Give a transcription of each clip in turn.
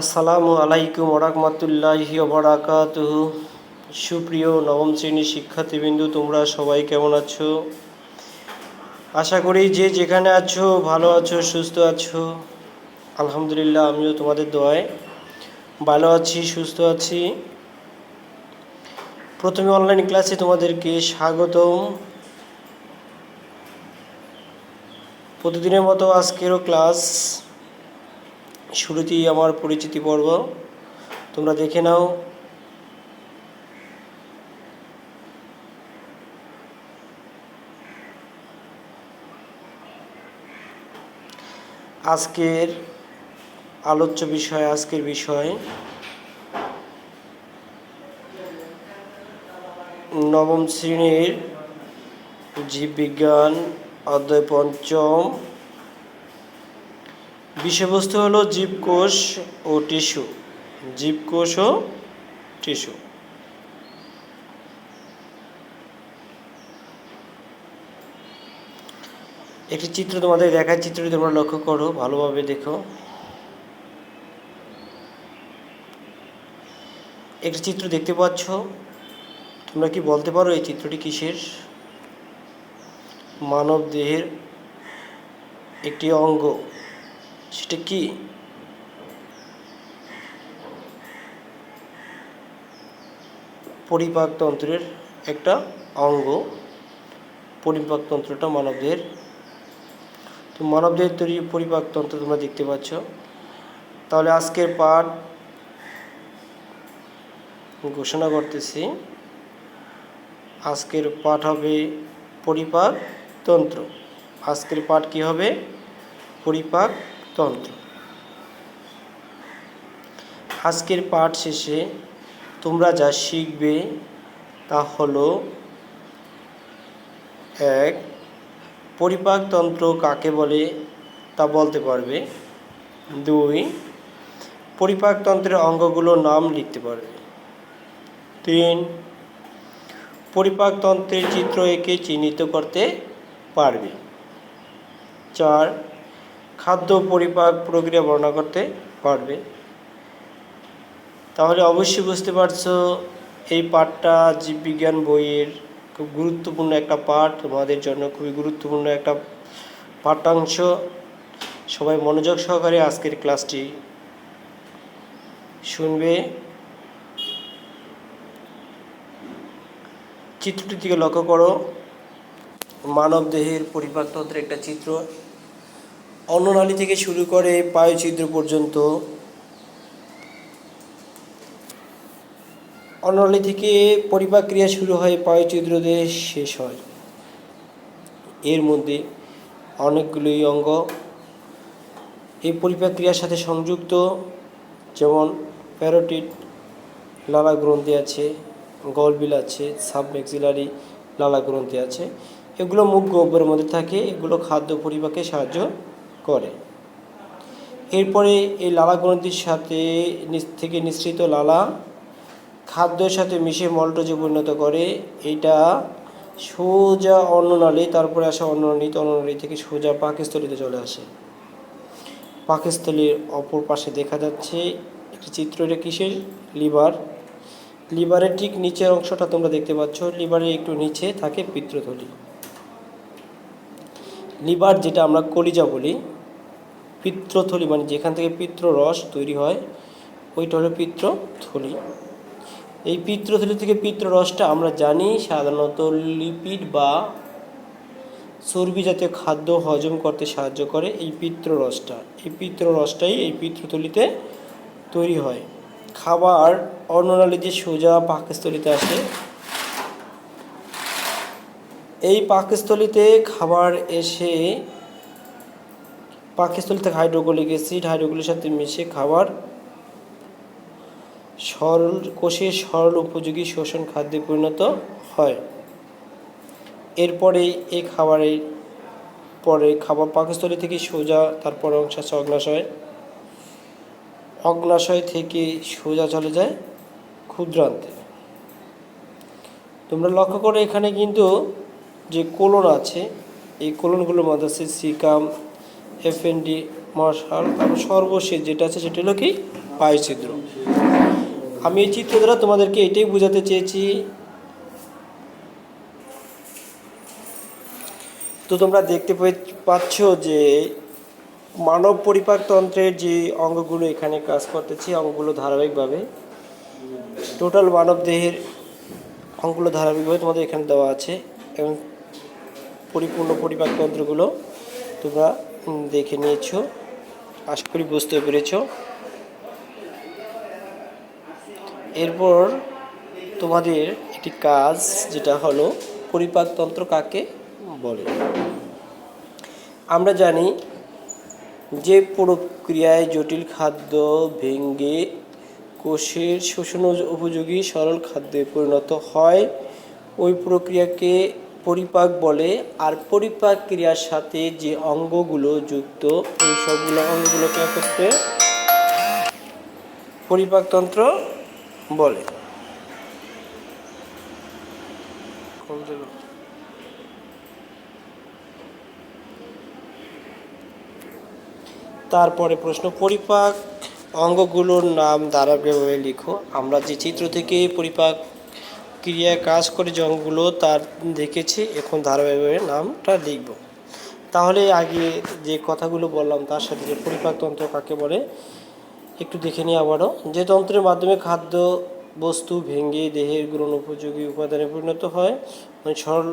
আসসালামু আলাইকুম ওরহমতুল্লাহি ওবরাকাতুহু সুপ্রিয় নবম শ্রেণির শিক্ষার্থীবৃন্দু, তোমরা সবাই কেমন আছো? আশা করি যে যেখানে আছো, ভালো আছো, সুস্থ আছো। আলহামদুলিল্লাহ, আমিও তোমাদের দোয়ায় ভালো আছি, সুস্থ আছি। প্রথমে অনলাইন ক্লাসে তোমাদেরকে স্বাগতম। প্রতিদিনের মতো আজকেরও ক্লাস শুরুতেই আমার পরিচিতি পর্ব। তোমরা দেখে নাও। আজকের আলোচ্য বিষয়, আজকের বিষয় নবম শ্রেণির জীববিজ্ঞান অধ্যায় পঞ্চম। বিষয়বস্তু হলো জীবকোষ ও টিস্যু। জীবকোষ ও টিস্যু। একটি চিত্র তোমাদের দেখার চিত্রটি তোমরা লক্ষ্য করো, ভালোভাবে দেখো। একটি চিত্র দেখতে পাচ্ছ। তোমরা কি বলতে পারো এই চিত্রটি কিসের? মানব দেহের একটি অঙ্গ। সেটা কি? পরিপাকতন্ত্রের একটা অঙ্গ। পরিপাকতন্ত্রটা মানবদের। তো মানবদের তৈরি পরিপাকতন্ত্র তোমরা দেখতে পাচ্ছ। তাহলে আজকের পাঠ ঘোষণা করতেছি। আজকের পাঠ হবে পরিপাকতন্ত্র। আজকের পাঠ কি হবে? পরিপাকতন্ত্র আজকের পাঠ শেষে তোমরা যা শিখবে তা হলো এক পরিপাকতন্ত্র কাকে বলে তা বলতে পারবে। দুই পরিপাকতন্ত্রের অঙ্গগুলোর নাম লিখতে পারবে। তিন পরিপাকতন্ত্রের চিত্র এঁকে চিহ্নিত করতে পারবে। চার খাদ্য পরিপাক প্রক্রিয়া বর্ণনা করতে পারবে। তাহলে অবশ্যই বুঝতে পারছ, এই পাঠটা জীববিজ্ঞান বইয়ের খুব গুরুত্বপূর্ণ একটা পাঠ, তোমাদের জন্য খুবই গুরুত্বপূর্ণ একটা পাঠ্যাংশ। সবাই মনোযোগ সহকারে আজকের ক্লাসটি শুনবে। চিত্রটির দিকে লক্ষ্য করো। মানব দেহের পরিপাকতন্ত্রের একটা চিত্র। অন্ননালী থেকে শুরু করে পায়ুছিদ্র পর্যন্ত অন্ননালী থেকে পরিপাক ক্রিয়া শুরু হয় পায়ুছিদ্র দিয়ে শেষ হয়। এর মধ্যে অনেকগুলি অঙ্গ এই পরিপাক ক্রিয়ার সাথে সংযুক্ত, যেমন প্যারোটিড লালা গ্রন্থি আছে, গলবিল আছে, সাবমেক্সিলারি লালা গ্রন্থি আছে। এগুলো মুখ গহ্বরের মধ্যে থাকে, এগুলো খাদ্য পরিপাকে সাহায্য করে। এরপরে এই লালা গ্রন্থির সাথে থেকে নিঃসৃত লালা খাদ্যের সাথে মিশে মলটজে পরিণত করে, এটা সোজা অন্ননালী, তারপরে আসে অন্ননালীতে অন্ননালী থেকে সোজা পাকস্থলীতে চলে আসে। পাকস্থলীর অপর পাশে দেখা যাচ্ছে একটি চিত্র, এটা কিসের? লিভার। লিভারের ঠিক নিচের অংশটা তোমরা দেখতে পাচ্ছ। লিভারের একটু নিচে থাকে পিত্রথলি। লিভার যেটা আমরা কলিজা বলি, পিত্রথলি মানে যেখান থেকে পিত্র রস তৈরি হয়, ওইটা হলো পিত্রথলি। এই পিত্রথলি থেকে পিত্র রসটা আমরা জানি সাধারণত লিপিড বা চর্বি জাতীয় খাদ্য হজম করতে সাহায্য করে এই পিত্র রসটা এই পিত্র রসটাই এই পিত্রথলিতে তৈরি হয়। খাবার অন্ননালী যে সোজা পাকস্থলিতে আসে এই পাকস্থলিতে খাবার এসে পাকস্থলী থেকে হাইড্রোক্লিক অ্যাসিড হাইড্রোক্লিকের সাথে মিশে খাবার, সরল কোষে সরল উপযোগী শোষণ খাদ্যে পরিণত হয়। এরপরে এই খাবারের পরে খাবার পাকস্থলী থেকে সোজা, তারপর অংশ আছে অগ্নাশয় অগ্নাশয় থেকে সোজা চলে যায় ক্ষুদ্রান্তে। তোমরা লক্ষ্য করো এখানে কিন্তু যে কোলন আছে, এই কোলনগুলোর মধ্যে আছে সিকাম এফএনডি মশাল তারপর সর্বশেষ যেটা আছে সেটা হলো কি? বায়ুছিদ্র আমি এই চিত্র দ্বারা তোমাদেরকে এটাই বোঝাতে চেয়েছি। তো তোমরা দেখতে পাচ্ছ যে মানব পরিপাকতন্ত্রের যে অঙ্গগুলো এখানে কাজ করতেছে অঙ্গগুলো ধারাবাহিকভাবে। টোটাল মানব দেহের অঙ্গগুলো ধারাবাহিকভাবে তোমাদের এখানে দেওয়া আছে, এবং পরিপূর্ণ পরিপাকতন্ত্রগুলো তোমরা দেখে নিয়েছো। আশা করি বুঝতে পেরেছ। এরপর তোমাদের একটি কাজ, যেটা হলো পরিপাকতন্ত্র কাকে বলে? আমরা জানি যে প্রক্রিয়ায় জটিল খাদ্য ভেঙে কোষের শোষণ উপযোগী সরল খাদ্যে পরিণত হয়। ওই প্রক্রিয়াকে পরিপাক বলে আর পরিপাক ক্রিয়ার সাথে যে অঙ্গগুলো যুক্ত ওই সবগুলো অঙ্গগুলোকে একত্রে পরিপাকতন্ত্র বলে। তারপরে প্রশ্ন পরিপাক অঙ্গগুলোর নাম ধারাবাহিকভাবে লিখো। আমরা যে চিত্র থেকে পরিপাক ক্রিয়ায় কাজ করে যে অঙ্গগুলো তার দেখেছি, এখন ধারাবাহিকভাবে নামটা লিখব। তাহলে আগে যে কথাগুলো বললাম তার সাথে যে পরিপাকতন্ত্র কাকে বলে, একটু দেখে নিই আবারও। যে তন্ত্রের মাধ্যমে খাদ্য বস্তু ভেঙে দেহের গ্রহণ উপযোগী উপাদানে পরিণত হয় মানে সরল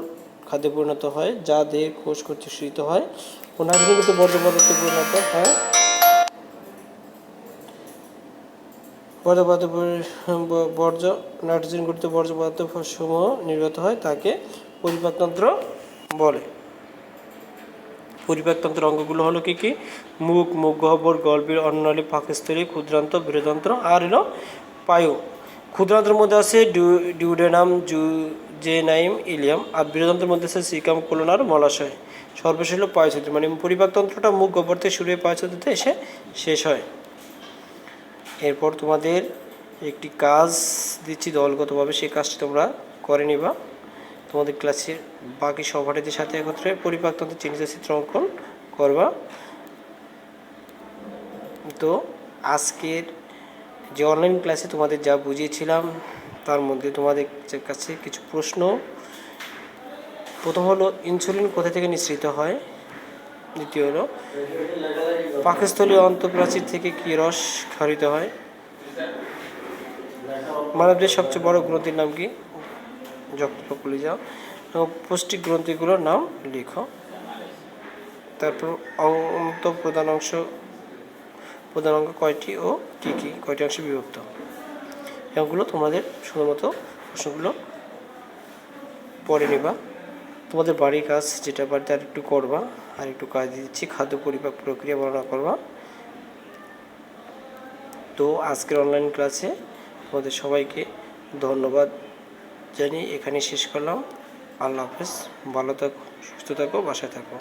খাদ্যে পরিণত হয়, যা দেহের কোষ কর্তৃক হয়। নাইট্রোজেনযুক্ত বর্জ্য পদার্থে পরিণত হয়। পদার্থ বর্জ্য নাইট্রোজেন গঠিত বর্জ্য পদার্থ সমূহ নির্গত হয় তাকে পরিপাকতন্ত্র বলে। পরিপাকতন্ত্রের অঙ্গগুলো হলো কি কি? মুখ মুখ, গহ্বর, গল্পের অন্ননালী পাকস্থলী, ক্ষুদ্রান্ত বৃহদন্ত্র আর হলো পায়ু। ক্ষুদ্রান্তের মধ্যে আছে ডিউ- ডিউডেনাম, জু, জেনাইম, ইলিয়াম, আর বৃহদন্ত্রের মধ্যে আছে সিকাম কোলোনার মলাশয়। সর্বশেষ হলো পায়ুচিত্র মানে পরিপাকতন্ত্রটা মুখ, গহ্বর থেকে শুরু হয়ে পায়ুচিত্রতে এসে শেষ হয়। এরপর তোমাদের একটি কাজ দিচ্ছি দলগতভাবে, সেই কাজটি তোমরা করে নিবা। তোমাদের ক্লাসের বাকি সহপাঠীদের সাথে একত্রে পরিপাকতন্ত্রের চিহ্নিত চিত্র অঙ্কন করবা। তো আজকের যে অনলাইন ক্লাসে তোমাদের যা বুঝিয়েছিলাম, তার মধ্যে তোমাদের কাছে কিছু প্রশ্ন। প্রথম হলো ইনসুলিন কোথা থেকে নিঃসৃত হয়? দ্বিতীয় হলো পাকস্থলীয় অন্তঃপ্রাচীর থেকে কী রস ক্ষরিত হয়? মানবদের সবচেয়ে বড় গ্রন্থির নাম কি? যক্ষকলিজা এবং পুষ্টিক গ্রন্থিগুলোর নাম লিখো। তারপর অন্ত প্রধান অংশ, প্রধান অঙ্গ কয়টি ও কী কী? কয়টি অংশে বিভক্ত? এগুলো তোমাদের শুধুমাত্র প্রশ্নগুলো পড়ে নিবা। তোমাদের বাড়ির কাজ যেটা বাড়িতে আর একটু করবা, আর একটু কাজ দিচ্ছি, খাদ্য পরিপাক প্রক্রিয়া বর্ণনা করবা। তো আজকের অনলাইন ক্লাসে তোমাদের সবাইকে ধন্যবাদ জানিয়ে এখানে শেষ করলাম। আল্লাহ হাফেজ, ভালো থাকো, সুস্থ থাকো, বাসায় থাকো।